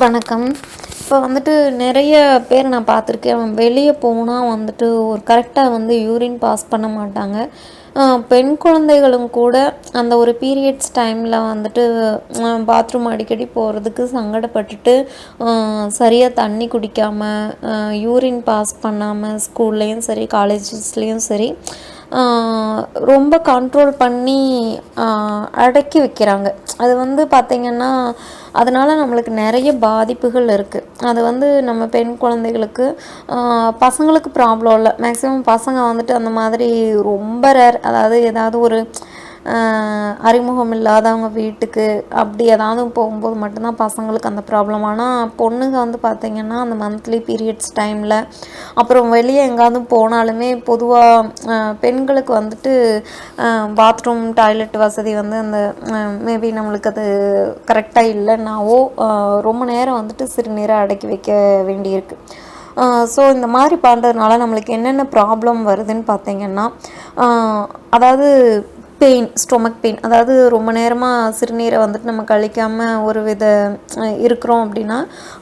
வணக்கம். இப்போ வந்துட்டு நிறைய பேர் நான் பார்த்துருக்கேன். வெளியே போனால் வந்துட்டு ஒரு கரெக்டாக வந்து யூரின் பாஸ் பண்ண மாட்டாங்க. பெண் குழந்தைகளும் கூட அந்த ஒரு பீரியட்ஸ் டைமில் வந்துட்டு பாத்ரூம் அடிக்கடி போகிறதுக்கு சங்கடப்பட்டுட்டு சரியாக தண்ணி குடிக்காமல் யூரின் பாஸ் பண்ணாமல் ஸ்கூல்லேயும் சரி காலேஜஸ்லேயும் சரி ரொம்ப கண்ட்ரோல் பண்ணி அடக்கி வைக்கிறாங்க. அது வந்து பார்த்திங்கன்னா அதனால் நம்மளுக்கு நிறைய பாதிப்புகள் இருக்குது அது வந்து நம்ம பெண் குழந்தைகளுக்கு பசங்களுக்கு ப்ராப்ளம் இல்லை. மேக்ஸிமம் பசங்க வந்துட்டு அந்த மாதிரி ரொம்ப ரேர் அதாவது ஏதாவது ஒரு அறிமுகம் இல்லாதவங்க வீட்டுக்கு அப்படி ஏதாவது போகும்போது மட்டும்தான் பசங்களுக்கு அந்த ப்ராப்ளம் ஆனால் பொண்ணுங்க வந்து பார்த்திங்கன்னா அந்த மந்த்லி பீரியட்ஸ் டைமில் அப்புறம் வெளியே எங்காவது போனாலுமே பொதுவாக பெண்களுக்கு வந்துட்டு பாத்ரூம் டாய்லெட் வசதி வந்து அந்த மேபி நம்மளுக்கு அது கரெக்டாக இல்லைன்னாவோ ரொம்ப நேரம் வந்துட்டு சிறுநீரை அடக்கி வைக்க வேண்டியிருக்கு. ஸோ இந்த மாதிரி பண்ணுறதுனால நம்மளுக்கு என்னென்ன ப்ராப்ளம் வருதுன்னு பார்த்தீங்கன்னா அதாவது பெயின் ஸ்டொமக் பெயின் அதாவது ரொம்ப நேரமாக சிறுநீரை வந்துட்டு நம்ம கழிக்காமல் ஒரு வித இருக்கிறோம் அப்படின்னா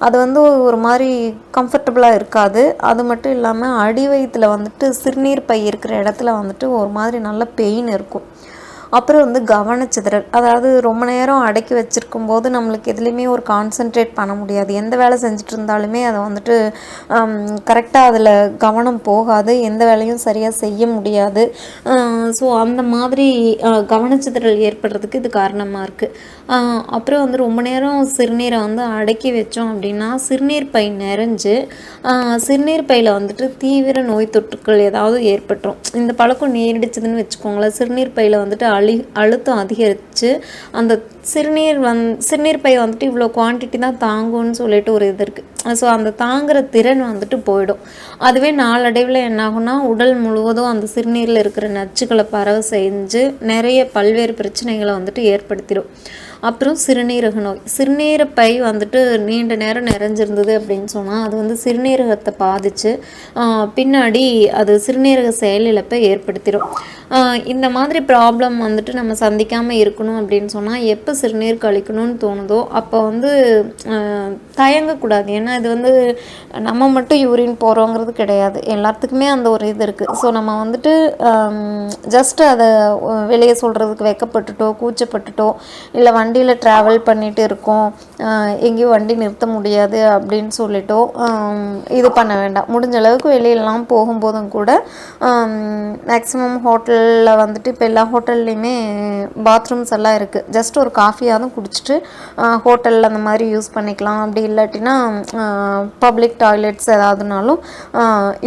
அது வந்து ஒரு மாதிரி கம்ஃபர்டபுளாக இருக்காது. அது மட்டும் இல்லாமல் அடி வயித்துல வந்துட்டு சிறுநீர் பை இருக்கிற இடத்துல வந்துட்டு ஒரு மாதிரி நல்ல பெயின் இருக்கும். அப்புறம் வந்து கவனச்சிதறல். அதாவது ரொம்ப நேரம் அடக்கி வச்சிருக்கும் போது நம்மளுக்கு எதுலேயுமே ஒரு கான்சென்ட்ரேட் பண்ண முடியாது. எந்த வேலை செஞ்சுட்டு இருந்தாலுமே அதை வந்துட்டு கரெக்டாக அதில் கவனம் போகாது. எந்த வேலையும் சரியாக செய்ய முடியாது. ஸோ அந்த மாதிரி கவனச்சிதறல் ஏற்படுறதுக்கு இது காரணமாக இருக்குது அப்புறம் வந்து ரொம்ப நேரம் சிறுநீரை வந்து அடக்கி வச்சோம் அப்படின்னா சிறுநீர் பை நிறைஞ்சு சிறுநீர் பையில் வந்துட்டு தீவிர நோய் தொற்றுக்கள் ஏதாவது ஏற்பட்டுரும். இந்த பழக்கம் நீடிச்சதுன்னு வச்சுக்கோங்களேன். சிறுநீர் பையில் வந்துட்டு அழி அழுத்தம் அதிகரித்து அந்த சிறுநீர் வந் சிறுநீர் பை வந்துட்டு இவ்வளோ குவான்டிட்டி தான் தாங்கும்னு சொல்லிட்டு ஒரு இது இருக்குது ஸோ அந்த தாங்குற திறன் வந்துட்டு போயிடும். அதுவே நாளடைவில் என்னாகும்னா உடல் முழுவதும் அந்த சிறுநீரில் இருக்கிற நச்சுக்களை பரவ செஞ்சு நிறைய பல்வேறு பிரச்சனைகளை வந்துட்டு ஏற்படுத்திடும். அப்புறம் சிறுநீரக நோய். சிறுநீரப்பை பை வந்துட்டு நீண்ட நேரம் நிறைஞ்சிருந்தது அப்படின்னு சொன்னால் அது வந்து சிறுநீரகத்தை பாதித்து பின்னாடி அது சிறுநீரக செயலிழப்பை ஏற்படுத்திடும் இந்த மாதிரி ப்ராப்ளம் வந்துட்டு நம்ம சந்திக்காமல் இருக்கணும் அப்படின்னு சொன்னால் எப்போ சிறுநீர் கழிக்கணும்னு தோணுதோ அப்போ வந்து தயங்கக்கூடாது. ஏன்னா இது வந்து நம்ம மட்டும் யூரின் போகிறோங்கிறது கிடையாது. எல்லாத்துக்குமே அந்த ஒரு இது இருக்குது ஸோ நம்ம வந்துட்டு ஜஸ்ட் அதை வெளியே சொல்கிறதுக்கு வெக்கப்பட்டுட்டோ கூச்சப்பட்டுட்டோ இல்லை வண்டியில் ட்ராவல் பண்ணிட்டு இருக்கோம். எங்கேயும் வண்டி நிறுத்த முடியாது அப்படின்னு சொல்லிட்டோ இது பண்ண வேண்டாம். முடிஞ்ச அளவுக்கு வெளியிலலாம் போகும்போதும் கூட மேக்ஸிமம் ஹோட்டலில் வந்துட்டு இப்போ எல்லா ஹோட்டல்லையுமே பாத்ரூம்ஸ் எல்லாம் இருக்குது ஜஸ்ட் ஒரு காஃபியாவது குடிச்சிட்டு ஹோட்டலில் அந்த மாதிரி யூஸ் பண்ணிக்கலாம். அப்படி இல்லாட்டினா பப்ளிக் டாய்லெட்ஸ் ஏதாவதுனாலும்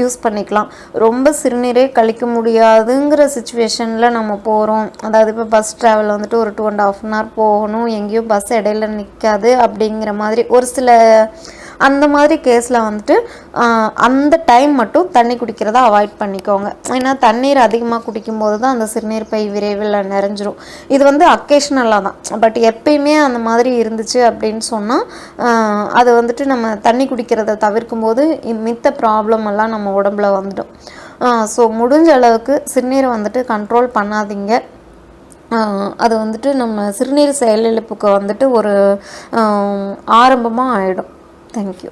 யூஸ் பண்ணிக்கலாம். ரொம்ப சிறுநீரே கழிக்க முடியாதுங்கிற சுச்சுவேஷனில் நம்ம போகிறோம் அதாவது இப்போ பஸ் ட்ராவல் வந்துட்டு ஒரு two and half an hour போகணும். எங்கேயும் பஸ் இடையில நிற்காது அப்படிங்கிற மாதிரி ஒரு சில அந்த மாதிரி கேஸில் வந்துட்டு அந்த டைம் மட்டும் தண்ணி குடிக்கிறத அவாய்ட் பண்ணிக்கோங்க. ஏன்னா தண்ணீர் அதிகமாக குடிக்கும்போது தான் அந்த சிறுநீர் பை விரைவில் நிறைஞ்சிரும். இது வந்து அக்கேஷ்னலாக தான். பட் எப்பயுமே அந்த மாதிரி இருந்துச்சு அப்படின்னு சொன்னால் அது வந்துட்டு நம்ம தண்ணி குடிக்கிறத தவிர்க்கும் போது மித்த ப்ராப்ளம் எல்லாம் நம்ம உடம்புல வந்துடும். ஸோ முடிஞ்ச அளவுக்கு சிறுநீரை வந்துட்டு கண்ட்ரோல் பண்ணாதீங்க. அது வந்துட்டு நம்ம சிறுநீர் செயலிழப்புக்கு வந்துட்டு ஒரு ஆரம்பமாக ஆகிடும் தேங்க்யூ